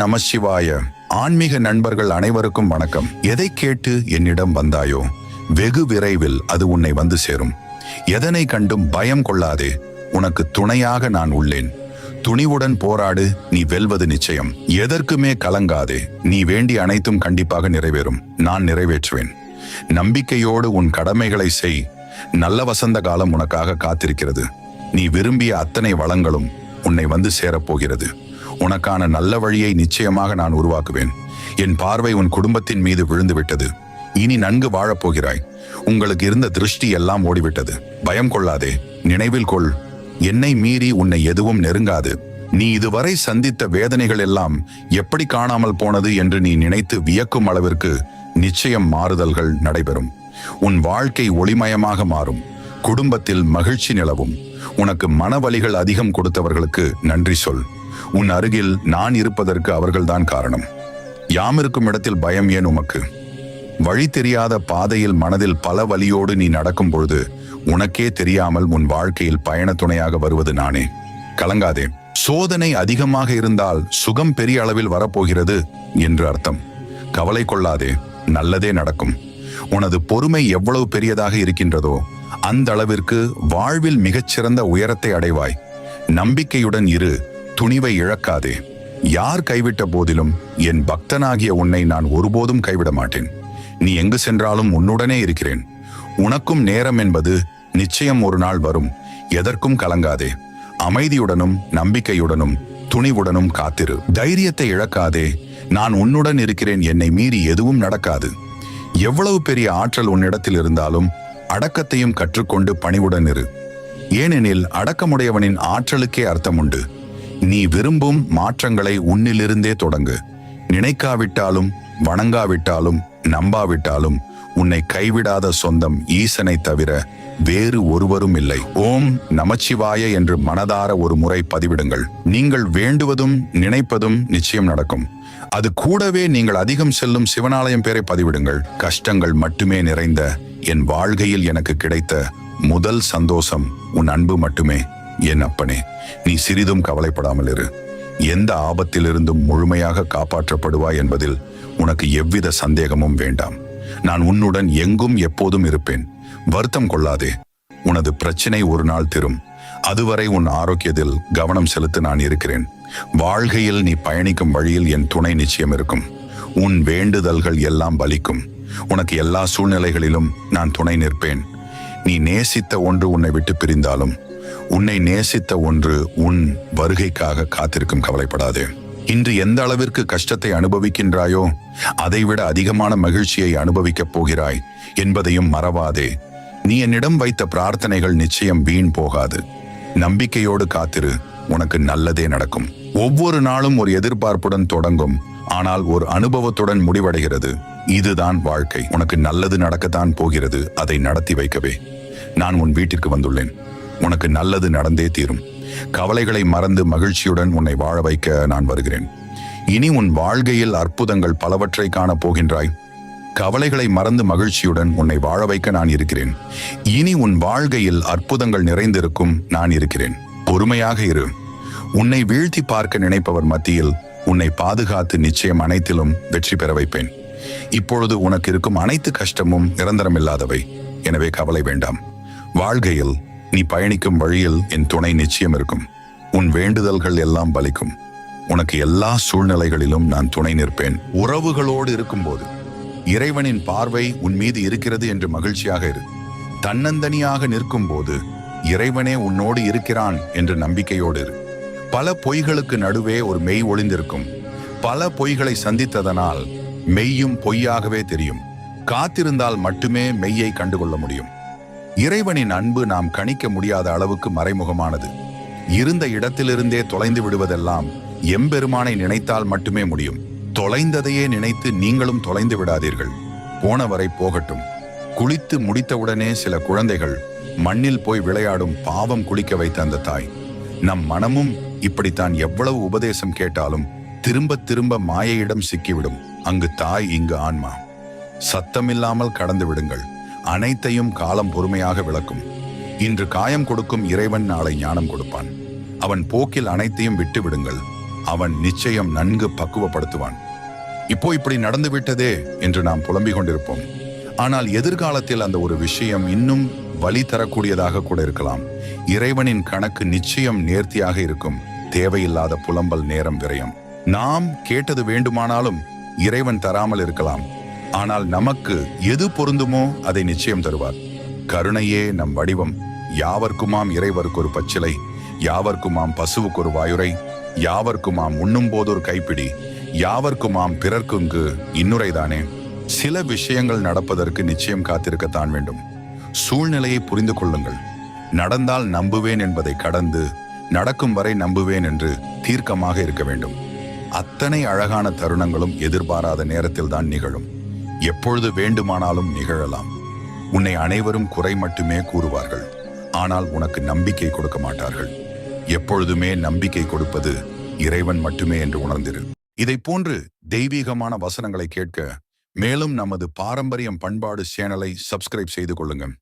நமசிவாய. ஆன்மீக நண்பர்கள் அனைவருக்கும் வணக்கம். எதை கேட்டு என்னிடம் வந்தாயோ? வெகு விரைவில் அது உன்னை வந்து சேரும். எதனை கண்டும் பயம் கொள்ளாதே. உனக்கு துணையாக நான் உள்ளேன். துணிவுடன் போராடு நீ வெல்வது நிச்சயம். எதற்குமே கலங்காதே. நீ வேண்டி அனைத்தும் கண்டிப்பாக நிறைவேறும். நான் நிறைவேற்றுவேன். நம்பிக்கையோடு உன் கடமைகளை செய். நல்ல வசந்த காலம் உனக்காக காத்திருக்கிறது. நீ விரும்பிய அத்தனை வளங்களும் உன்னை வந்து சேரப்போகிறது. உனக்கான நல்ல வழியை நிச்சயமாக நான் உருவாக்குவேன். என் பார்வை உன் குடும்பத்தின் மீது விழுந்துவிட்டது. இனி நன்கு வாழப்போகிறாய். உங்களுக்கு இருந்த திருஷ்டி எல்லாம் ஓடிவிட்டது. பயம் கொள்ளாதே. நினைவில் கொள். என்னை மீறி உன்னை எதுவும் நெருங்காது. நீ இதுவரை சந்தித்த வேதனைகள் எல்லாம் எப்படி காணாமல் போனது என்று நீ நினைத்து வியக்கும் அளவிற்கு நிச்சயம் மாறுதல்கள் நடைபெறும். உன் வாழ்க்கை ஒளிமயமாக மாறும். குடும்பத்தில் மகிழ்ச்சி நிலவும். உனக்கு மனவலிகள் அதிகம் கொடுத்தவர்களுக்கு நன்றி சொல். உன் அருகில் நான் இருப்பதற்கு அவர்கள்தான் காரணம். யாம் இருக்கும் இடத்தில் பயம் ஏன் உமக்கு? வழி தெரியாத பாதையில் மனதில் பல வழியோடு நீ நடக்கும் பொழுது உனக்கே தெரியாமல் உன் வாழ்க்கையில் பயண துணையாக வருவது நானே. கலங்காதே. சோதனை அதிகமாக இருந்தால் சுகம் பெரிய அளவில் வரப்போகிறது என்று அர்த்தம். கவலை கொள்ளாதே. நல்லதே நடக்கும். உனது பொறுமை எவ்வளவு பெரியதாக இருக்கின்றதோ அந்த அளவிற்கு வாழ்வில் மிகச்சிறந்த உயரத்தை அடைவாய். நம்பிக்கையுடன் இரு. துணிவை இழக்காதே. யார் கைவிட்ட போதிலும் என் பக்தனாகிய உன்னை நான் ஒருபோதும் கைவிட மாட்டேன். நீ எங்கு சென்றாலும் உன்னுடனே இருக்கிறேன். உனக்கும் நேரம் என்பது நிச்சயம் ஒரு நாள் வரும். எதற்கும் கலங்காதே. அமைதியுடனும் நம்பிக்கையுடனும் துணிவுடனும் காத்திரு. தைரியத்தை இழக்காதே. நான் உன்னுடன் இருக்கிறேன். என்னை மீறி எதுவும் நடக்காது. எவ்வளவு பெரிய ஆற்றல் உன்னிடத்தில் இருந்தாலும் அடக்கத்தையும் கற்றுக்கொண்டு பணிவுடன் இரு. ஏனெனில் அடக்கமுடையவனின் ஆற்றலுக்கே அர்த்தம் உண்டு நீ விரும்பும் மாற்றங்களை உன்னிலிருந்தே தொடங்கு. நினைக்காவிட்டாலும் வணங்காவிட்டாலும் நம்பாவிட்டாலும் உன்னை கைவிடாத சொந்தம் ஈசனை தவிர வேறு ஒருவரும் இல்லை. ஓம் நமச்சிவாய என்று மனதார ஒரு முறை பதிவிடுங்கள். நீங்கள் வேண்டுவதும் நினைப்பதும் நிச்சயம் நடக்கும். அது கூடவே நீங்கள் அதிகம் செல்லும் சிவனாலயம் பேரை பதிவிடுங்கள். கஷ்டங்கள் மட்டுமே நிறைந்த என் வாழ்கையில் எனக்கு கிடைத்த முதல் சந்தோஷம் உன் அன்பு மட்டுமே. என் அப்பனே நீ சிறிதும் கவலைப்படாமல் இரு. எந்த ஆபத்திலிருந்தும் முழுமையாக காப்பாற்றப்படுவாய் என்பதில் உனக்கு எவ்வித சந்தேகமும் வேண்டாம். நான் உன்னுடன் எங்கும் எப்போதும் இருப்பேன். வருத்தம் கொள்ளாதே. உனது பிரச்சனை ஒரு நாள் திரும். அதுவரை உன் ஆரோக்கியத்தில் கவனம் செலுத்த நான் இருக்கிறேன். வாழ்கையில் நீ பயணிக்கும் வழியில் என் துணை நிச்சயம் இருக்கும். உன் வேண்டுதல்கள் எல்லாம் பலிக்கும். உனக்கு எல்லா சூழ்நிலைகளிலும் நான் துணை நிற்பேன். நீ நேசித்த ஒன்று உன்னை விட்டு பிரிந்தாலும் உன்னை நேசித்த ஒன்று உன் வருகைக்காக காத்திருக்கும் கவலைப்படாதே. இன்று எந்த அளவிற்கு கஷ்டத்தை அனுபவிக்கின்றாயோ அதைவிட அதிகமான மகிழ்ச்சியை அனுபவிக்கப் போகிறாய் என்பதையும் மறவாதே. நீ என்னிடம் வைத்த பிரார்த்தனைகள் நிச்சயம் வீண் போகாது. நம்பிக்கையோடு காத்திரு உனக்கு நல்லதே நடக்கும். ஒவ்வொரு நாளும் ஒரு எதிர்பார்ப்புடன் தொடங்கும் ஆனால் ஒரு அனுபவத்துடன் முடிவடைகிறது. இதுதான் வாழ்க்கை. உனக்கு நல்லது நடக்கத்தான் போகிறது. அதை நடத்தி வைக்கவே. நான் உன் வீட்டிற்கு வந்துள்ளேன். உனக்கு நல்லது நடந்தே தீரும். கவலைகளை மறந்து மகிழ்ச்சியுடன் உன்னை வாழ வைக்க நான் வருகிறேன். இனி உன் வாழ்க்கையில் அற்புதங்கள் பலவற்றை காணப் போகின்றாய் கவலைகளை மறந்து மகிழ்ச்சியுடன் உன்னை வாழ வைக்க நான் இருக்கிறேன். இனி உன் வாழ்க்கையில் அற்புதங்கள் நிறைந்திருக்கும் நான் இருக்கிறேன். பொறுமையாக இரு. உன்னை வீழ்த்தி பார்க்க நினைப்பவர் மத்தியில் உன்னை பாதுகாத்து நிச்சயம் அனைத்திலும் வெற்றி பெற வைப்பேன். இப்பொழுது உனக்கு இருக்கும் அனைத்து கஷ்டமும் நிரந்தரமில்லாதவை. எனவே கவலை வேண்டாம். வாழ்க்கையில் நீ பயணிக்கும் வழியில் என் துணை நிச்சயம் இருக்கும். உன் வேண்டுதல்கள் எல்லாம் பலிக்கும். உனக்கு எல்லா சூழ்நிலைகளிலும் நான் துணை நிற்பேன். உறவுகளோடு இருக்கும்போது. இறைவனின் பார்வை உன் மீது இருக்கிறது என்று மகிழ்ச்சியாக இரு. தன்னந்தனியாக நிற்கும் போது இறைவனே உன்னோடு இருக்கிறான் என்று நம்பிக்கையோடு இரு. பல பொய்களுக்கு நடுவே ஒரு மெய் ஒளிந்திருக்கும். பல பொய்களை சந்தித்ததனால் மெய்யும் பொய்யாகவே தெரியும். காத்திருந்தால் மட்டுமே மெய்யை கண்டுகொள்ள முடியும். இறைவனின் அன்பு நாம் கணிக்க முடியாத அளவுக்கு மறைமுகமானது. இருந்த இடத்திலிருந்தே தொலைந்து விடுவதெல்லாம் எம்பெருமானை நினைத்தால் மட்டுமே முடியும். தொலைந்ததையே நினைத்து நீங்களும் தொலைந்து விடாதீர்கள். போனவரை போகட்டும். குளித்து முடித்தவுடனே சில குழந்தைகள் மண்ணில் போய் விளையாடும் பாவம் குளிக்க வைத்த அந்த தாய். நம் மனமும் இப்படித்தான் எவ்வளவு உபதேசம் கேட்டாலும் திரும்ப திரும்ப மாயையிடம் சிக்கிவிடும். அங்கு தாய் இங்கு ஆன்மா. சத்தமில்லாமல் கடந்து விடுங்கள். அனைத்தையும் காலம் பொறுமையாக விளக்கும். இன்று காயம் கொடுக்கும் இறைவன் நாளை ஞானம் கொடுப்பான். அவன் போக்கில் அனைத்தையும் விட்டு விடுங்கள் அவன் நிச்சயம் நன்கு பக்குவப்படுத்துவான். இப்போ இப்படி நடந்து விட்டதே என்று நாம் புலம்பிக் கொண்டிருப்போம். ஆனால் எதிர்காலத்தில் அந்த ஒரு விஷயம் இன்னும் வழி தரக்கூடியதாக கூட இருக்கலாம். இறைவனின் கணக்கு நிச்சயம் நேர்த்தியாக இருக்கும். தேவையில்லாத புலம்பல் நேரம் விரயம். நாம் கேட்டது வேண்டுமானாலும் இறைவன் தராமல் இருக்கலாம். ஆனால் நமக்கு எது பொருந்துமோ அதை நிச்சயம் தருவார். கருணையே நம் வடிவம். யாவர்க்குமாம் இறைவருக்கு ஒரு பச்சிலை யாவர்க்குமாம் பசுவுக்கு ஒரு வாயுரை யாவர்க்குமாம் உண்ணும் போதொரு கைப்பிடி யாவர்க்குமாம் பிறர்க்குங்கு இன்னுரைதானே? சில விஷயங்கள் நடப்பதற்கு நிச்சயம் காத்திருக்கத்தான் வேண்டும். சூழ்நிலையை புரிந்து கொள்ளுங்கள். நடந்தால் நம்புவேன் என்பதை கடந்து நடக்கும் வரை நம்புவேன் என்று தீர்க்கமாக இருக்க வேண்டும். அத்தனை அழகான தருணங்களும் எதிர்பாராத நேரத்தில் தான் நிகழும். எப்பொழுது வேண்டுமானாலும் நிகழலாம். உன்னை அனைவரும் குறை மட்டுமே கூறுவார்கள். ஆனால் உனக்கு நம்பிக்கை கொடுக்க மாட்டார்கள். எப்பொழுதுமே நம்பிக்கை கொடுப்பது இறைவன் மட்டுமே என்று உணர்ந்திரு. இதை போன்று தெய்வீகமான வசனங்களை கேட்க மேலும் நமது பாரம்பரியம் பண்பாடு சேனலை சப்ஸ்கிரைப் செய்து கொள்ளுங்கள்.